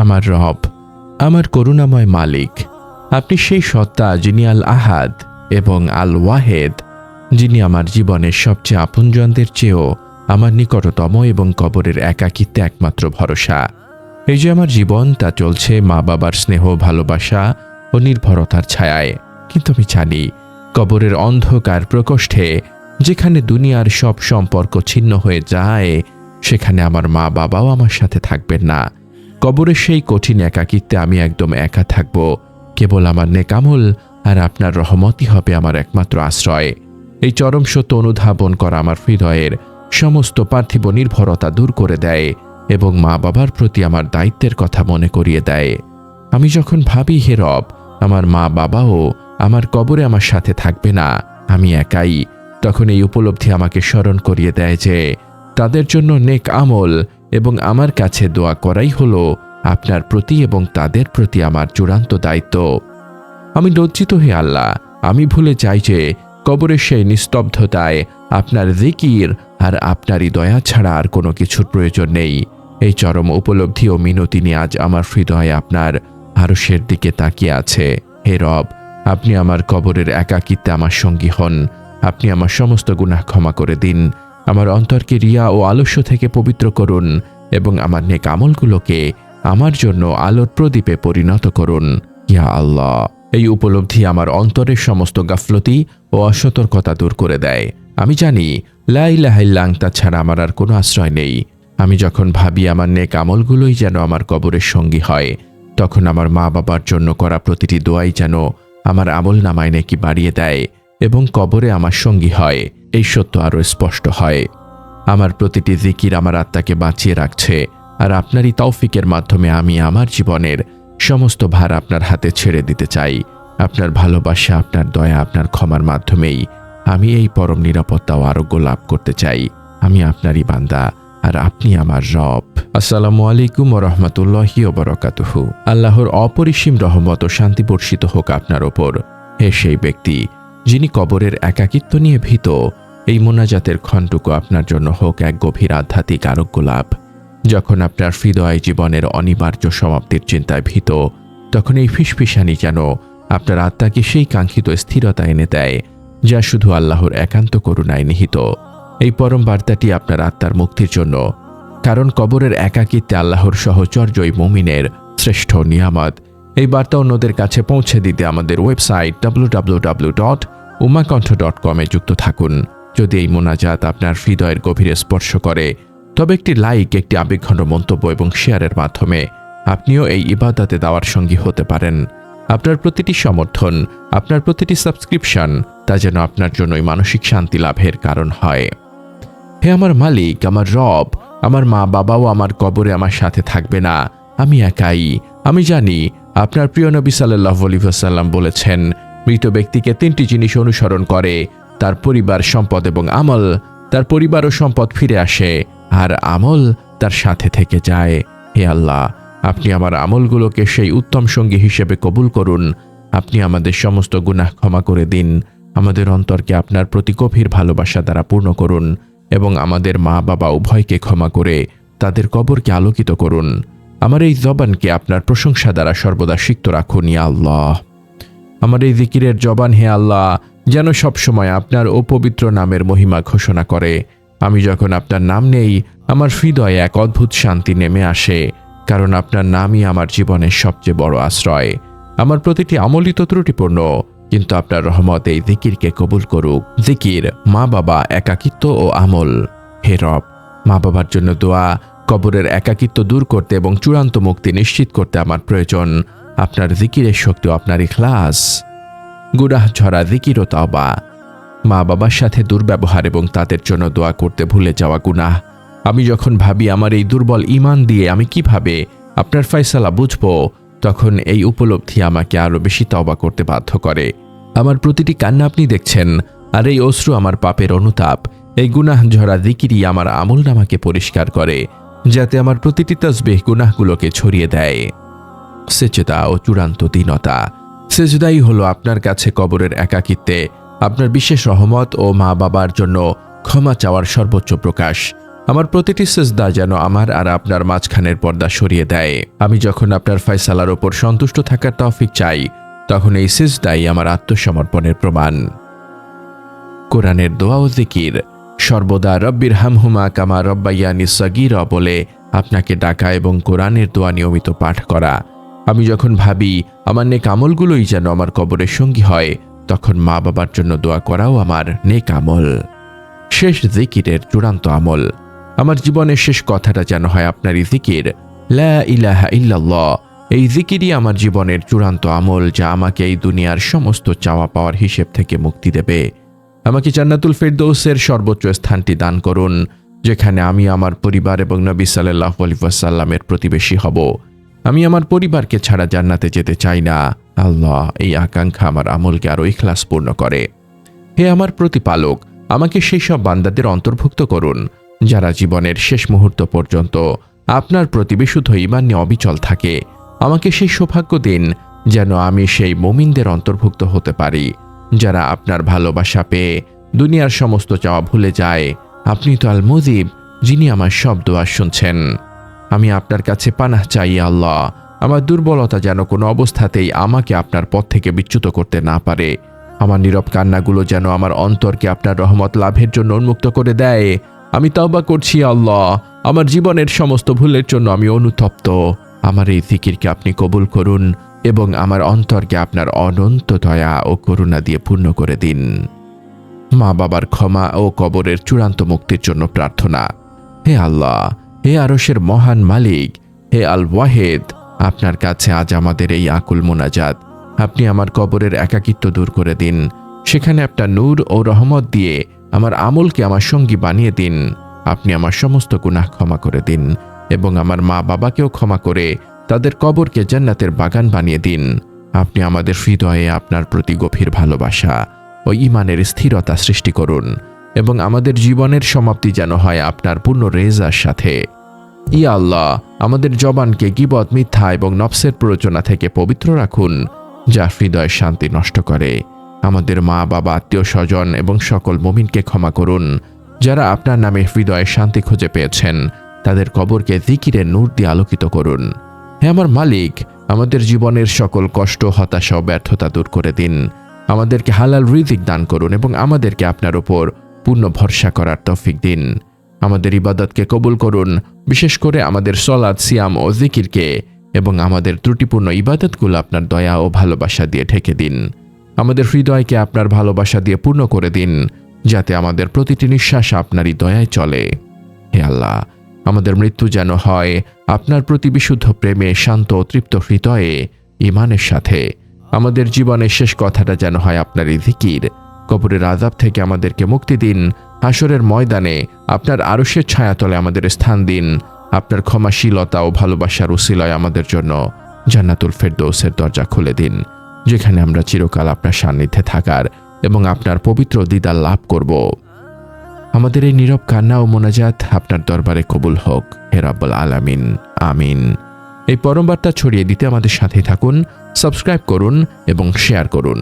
আমার রব, আমার করুণাময় মালিক। আপনি সেই সত্তা যিনি আল আহাদ এবং আল ওয়াহেদ যিনি আমার জীবনের সবচেয়ে আপনজনদের চেয়েও আমার নিকটতম এবং কবরের একাকিত্বে একমাত্র ভরসা। এই যে আমার জীবন, তা চলছে মা বাবার স্নেহ, ভালোবাসা ও নির্ভরতার ছায়ায়। কিন্তু আমি জানি, কবরের অন্ধকার প্রকোষ্ঠে যেখানে দুনিয়ার সব সম্পর্ক ছিন্ন হয়ে যায়, সেখানে আমার মা বাবাও আমার সাথে থাকবেন না। কবরের সেই কঠিন একাকিত্বে আমি একদম একা থাকব। কেবল আমার নেকামল আর আপনার রহমতই হবে আমার একমাত্র আশ্রয়। এই চরম সত্য অনুধাবন করা আমার হৃদয়ের সমস্ত পার্থিব নির্ভরতা দূর করে দেয় এবং মা বাবার প্রতি আমার দায়িত্বের কথা মনে করিয়ে দেয়। আমি যখন ভাবি, হে রব, আমার মা বাবাও আমার কবরে আমার সাথে থাকবে না, আমি একাই। তখন এই উপলব্ধি আমাকে স্মরণ করিয়ে দেয় যে তাদের জন্য নেক আমল এবং আমার কাছে দোয়া করাই হলো আপনার প্রতি এবং তাদের প্রতি আমার চূড়ান্ত দায়িত্ব। আমি লজ্জিত হে আল্লাহ, আমি ভুলে চাই যে কবরের সেই নিস্তব্ধতায় আপনার জিকির আর আপনারই দয়া ছাড়া আর কোনো কিছুর প্রয়োজন নেই। এই চরম উপলব্ধি ও মিনতি নিয়ে আজ আমার হৃদয়ে আপনার আরশের দিকে তাকিয়ে আছে। হে রব, আপনি আমার কবরের একাকিত্বে আমার সঙ্গী হন। আপনি আমার সমস্ত গুনাহ ক্ষমা করে দিন। আমার অন্তরকে রিয়া ও আলস্য থেকে পবিত্র করুন এবং আমার নেক আমলগুলোকে আমার জন্য আলোর প্রদীপে পরিণত করুন। ইয়া আল্লাহ, এই উপলব্ধি আমার অন্তরের সমস্ত গাফলতি ও অসতর্কতা দূর করে দেয়। আমি জানি লাইলাহাইল্লাংতা ছাড়া আমার আর কোনো আশ্রয় নেই। আমি যখন ভাবি আমার নেক আমলগুলোই যেন আমার কবরের সঙ্গী হয়, তখন আমার মা বাবার জন্য করা প্রতিটি দোয়াই যেন আমার আমল নামায় নাকি বাড়িয়ে দেয় এবং কবরে আমার সঙ্গী হয়। এই সত্য আরও স্পষ্ট হয়। আমার প্রতিটি জিকির আমার আত্মাকে বাঁচিয়ে রাখছে, আর আপনারই তৌফিকের মাধ্যমে আমি আমার জীবনের সমস্ত ভার আপনার হাতে ছেড়ে দিতে চাই। আপনার ভালোবাসা, আপনার দয়া, আপনার ক্ষমার মাধ্যমেই আমি এই পরম নিরাপত্তা ও আরোগ্য লাভ করতে চাই। আমি আপনারই বান্দা, আর আপনি আমার রব। আসসালামু আলাইকুম রহমতুল্লাহি ওবরকাতুহু আল্লাহর অপরিসীম রহমত ও শান্তি বর্ষিত হোক আপনার ওপর। হে সেই ব্যক্তি, যিনি কবরের একাকিত্ব নিয়ে ভীত এই মোনাজাতের ক্ষণটুকু আপনার জন্য হোক এক গভীর আধ্যাত্মিক আরোগ্য লাভ। যখন আপনার হৃদয় জীবনের অনিবার্য সমাপ্তির চিন্তায় ভীত, তখন এই ফিসফিসানি যেন আপনার আত্মাকে সেই কাঙ্ক্ষিত স্থিরতা এনে দেয়, যা শুধু আল্লাহর একান্ত করুণায় নিহিত। এই পরম বার্তাটি আপনার আত্মার মুক্তির জন্য, কারণ কবরের একাকিত্বে আল্লাহর সহচর্যই মুমিনের শ্রেষ্ঠ নিয়ামত। এই বার্তা অন্যদের কাছে পৌঁছে দিতে আমাদের website W dot Umakantha dot কমে যুক্ত থাকুন। যদি এই মোনাজাত আপনার হৃদয়ের গভীরে স্পর্শ করে, তবে একটি লাইক, একটি আবেগঘন মন্তব্য এবং শেয়ারের মাধ্যমে আপনিও এই ইবাদাতে দেওয়ার সঙ্গী হতে পারেন। আপনার প্রতিটি সমর্থন, আপনার প্রতিটি সাবস্ক্রিপশন তা যেন আপনার জন্যই মানসিক শান্তি লাভের কারণ হয়। হে আমার মালিক, আমার রব, আমার মা বাবাও আমার কবরে আমার সাথে থাকবে না। আমি একাই। আমি জানি, আপনার প্রিয় নবী সাল্লাহ আলিহাসাল্লাম বলেছেন, মৃত ব্যক্তিকে তিনটি জিনিস অনুসরণ করে। তার পরিবার সম্পদ এবং আমল, তার পরিবার ও সম্পদ ফিরে আসে, আর আমল তার সাথে থেকে যায়। হে আল্লাহ, আপনি আমার আমলগুলোকে সেই উত্তম সঙ্গী হিসেবে কবুল করুন। আপনি আমাদের সমস্ত গুনাহ ক্ষমা করে দিন। আমাদের অন্তরকে আপনার প্রতি গভীর ভালোবাসা দ্বারা পূর্ণ করুন এবং আমাদের মা বাবা উভয়কে ক্ষমা করে তাদের কবরকে আলোকিত করুন। আমার এই জবানকে আপনার প্রশংসা দ্বারা সর্বদা সিক্ত রাখুন, ইয়া আল্লাহ। আমার এই জিকিরের জবান, হে আল্লাহ যেন সবসময় আপনার অপবিত্র নামের মহিমা ঘোষণা করে। আমি যখন আপনার নাম নেই, আমার হৃদয়ে এক অদ্ভুত শান্তি নেমে আসে, কারণ আপনার নামই আমার জীবনের সবচেয়ে বড় আশ্রয়। আমার প্রতিটি আমলিত ত্রুটিপূর্ণ, কিন্তু আপনার রহমত এই জিকিরকে কবুল করুক। জিকির মা বাবা একাকিত্ব ও আমল। হে রব মা বাবার জন্য দোয়া, কবরের একাকিত্ব দূর করতে এবং চূড়ান্ত মুক্তি নিশ্চিত করতে আমার প্রয়োজন। আপনার জিকিরের শক্তি আপনার ইখলাস। গুরাহ ঝরা জিকির ও মা বাবার সাথে দুর্ব্যবহার এবং তাদের জন্য দোয়া করতে ভুলে যাওয়া গুনাহ। আমি যখন ভাবি আমার এই দুর্বল ইমান দিয়ে আমি কীভাবে আপনার ফয়সালা বুঝব, তখন এই উপলব্ধি আমাকে আরও বেশি তবা করতে বাধ্য করে। আমার প্রতিটি কান্না আপনি দেখছেন, আর এই অশ্রু আমার পাপের অনুতাপ। এই গুনাহ ঝরা দিকিরই আমার আমল নামাকে পরিষ্কার করে, যাতে আমার প্রতিটি তসবেহ গুনাহগুলোকে ছড়িয়ে দেয়। সেচেতা ও চূড়ান্ত দীনতা। সেজদাই হলো আপনার কাছে কবরের একাকিত্বে, আপনার বিশেষ রহমত ও মা বাবার জন্য ক্ষমা চাওয়ার সর্বোচ্চ প্রকাশ। আমার প্রতিটি সেজদা যেন আমার আর আপনার মাঝখানের পর্দা সরিয়ে দেয়। আমি যখন আপনার ফয়সালার ওপর সন্তুষ্ট থাকার তৌফিক চাই, তখন এই সেজদাই আমার আত্মসমর্পণের প্রমাণ। কোরআনের দোয়া ও জিকির, সর্বদা রব্বির হামহুমা কামা রব্বাইয়ানি সগির বলে আপনাকে ডাকা এবং কোরআনের দোয়া নিয়মিত পাঠ করা। আমি যখন ভাবি আমার নেক আমলগুলোই যেন আমার কবরের সঙ্গী হয়, তখন মা বাবার জন্য দোয়া করাও আমার নেক আমল। শেষ জিকিরের চূড়ান্ত আমল। আমার জীবনের শেষ কথাটা যেন হয় আপনারই জিকির, লা ইলাহা ইল্লাল্লাহ। এই জিকিরই আমার জীবনের চূড়ান্ত আমল যা আমাকে এই দুনিয়ার সমস্ত চাওয়া পাওয়ার হিসেব থেকে মুক্তি দেবে। আমাকে জান্নাতুল ফেরদৌসের সর্বোচ্চ স্থানটি দান করুন, যেখানে আমি আমার পরিবার এবং নবী সাল্লাহ আলিফাসাল্লামের প্রতিবেশী হব। আমি আমার পরিবারকে ছাড়া জান্নাতে যেতে চাই না। আল্লাহ এই আকাঙ্ক্ষা আমার আমলকে আরও ইখলাসপূর্ণ করে। হে আমার প্রতিপালক, আমাকে সেই সব বান্দাদের অন্তর্ভুক্ত করুন, যারা জীবনের শেষ মুহূর্ত পর্যন্ত আপনার প্রতি বিশুদ্ধ ইমান নিয়ে অবিচল থাকে। আমাকে সেই সৌভাগ্য দিন যেন আমি সেই মুমিনদের অন্তর্ভুক্ত হতে পারি, যারা আপনার ভালোবাসা পেয়ে দুনিয়ার সমস্ত চাওয়া ভুলে যায়। আপনি তো আল মুজিব যিনি আমার সব দোয়া শুনছেন। আমি আপনার কাছে পানাহ চাই আল্লাহ। আমার দুর্বলতা যেন কোনো অবস্থাতেই আমাকে আপনার পথ থেকে বিচ্যুত করতে না পারে। আমার নীরব কান্নাগুলো যেন আমার অন্তরকে আপনার রহমত লাভের জন্য উন্মুক্ত করে দেয়। আমি তাওবা করছি আল্লাহ। আমার জীবনের সমস্ত ভুলের জন্য আমি অনুতপ্ত। আমার এই জিকিরকে আপনি কবুল করুন এবং আমার অন্তরকে আপনার অনন্ত দয়া ও করুণা দিয়ে পূর্ণ করে দিন। মা বাবার ক্ষমা ও কবরের চূড়ান্ত মুক্তির জন্য প্রার্থনা। হে আল্লাহ হে আরশের মহান মালিক, হে আল ওয়াহেদ আপনার কাছে আজ আমাদের এই আকুল মোনাজাত। আপনি আমার কবরের একাকিত্ব দূর করে দিন। সেখানে আপনার নূর ও রহমত দিয়ে আমার আমলকে আমার সঙ্গী বানিয়ে দিন। আপনি আমার সমস্ত গুনাহ ক্ষমা করে দিন এবং আমার মা বাবাকেও ক্ষমা করে তাদের কবরকে জান্নাতের বাগান বানিয়ে দিন। আপনি আমাদের হৃদয়ে আপনার প্রতি গভীর ভালোবাসা ও ইমানের স্থিরতা সৃষ্টি করুন। এবং আমাদের জীবনের সমাপ্তি যেন হয় আপনার পূর্ণ রেজার সাথে। ইয়া আল্লাহ, আমাদের জবানকে গিবত, মিথ্যা এবং নফসের প্ররোচনা থেকে পবিত্র রাখুন, যা হৃদয় শান্তি নষ্ট করে। আমাদের মা, বাবা, আত্মীয়, স্বজন এবং সকল মমিনকে ক্ষমা করুন, যারা আপনার নামে হৃদয়ে শান্তি খুঁজে পেয়েছেন, তাদের কবরকে জিকিরের নূর দিয়ে আলোকিত করুন। হে আমার মালিক, আমাদের জীবনের সকল কষ্ট, হতাশা ও ব্যর্থতা দূর করে দিন। আমাদেরকে হালাল রিজিক দান করুন এবং আমাদেরকে আপনার উপর পূর্ণ ভরসা করার তৌফিক দিন। আমাদের ইবাদতকে কবুল করুন, বিশেষ করে আমাদের সলাদ সিয়াম ও জিকিরকে এবং আমাদের ত্রুটিপূর্ণ ইবাদতগুলো আপনার দয়া ও ভালোবাসা দিয়ে ঢেকে দিন। আমাদের হৃদয়কে আপনার ভালোবাসা দিয়ে পূর্ণ করে দিন, যাতে আমাদের প্রতিটি নিঃশ্বাস আপনারই দয়ায় চলে। হে আল্লাহ, আমাদের মৃত্যু যেন হয় আপনার প্রতি বিশুদ্ধ প্রেমে, শান্ত তৃপ্ত হৃদয়ে ইমানের সাথে। আমাদের জীবনের শেষ কথাটা যেন হয় আপনারই জিকির। কবরের আজাব থেকে আমাদেরকে মুক্তি দিন। হাসরের ময়দানে আপনার আরশের ছায়াতলে আমাদের স্থান দিন। আপনার ক্ষমাশীলতা ও ভালোবাসার উসিলয় আমাদের জন্য জান্নাতুল ফেরদৌসের দরজা খুলে দিন, যেখানে আমরা চিরকাল আপনার সান্নিধ্যে থাকার এবং আপনার পবিত্র দিদার লাভ করব। আমাদের এই নীরব কান্না ও মোনাজাত আপনার দরবারে কবুল হোক, হে রাব্বুল আলামিন। আমিন। এই পরম বার্তা ছড়িয়ে দিতে আমাদের সাথে থাকুন, সাবস্ক্রাইব করুন এবং শেয়ার করুন।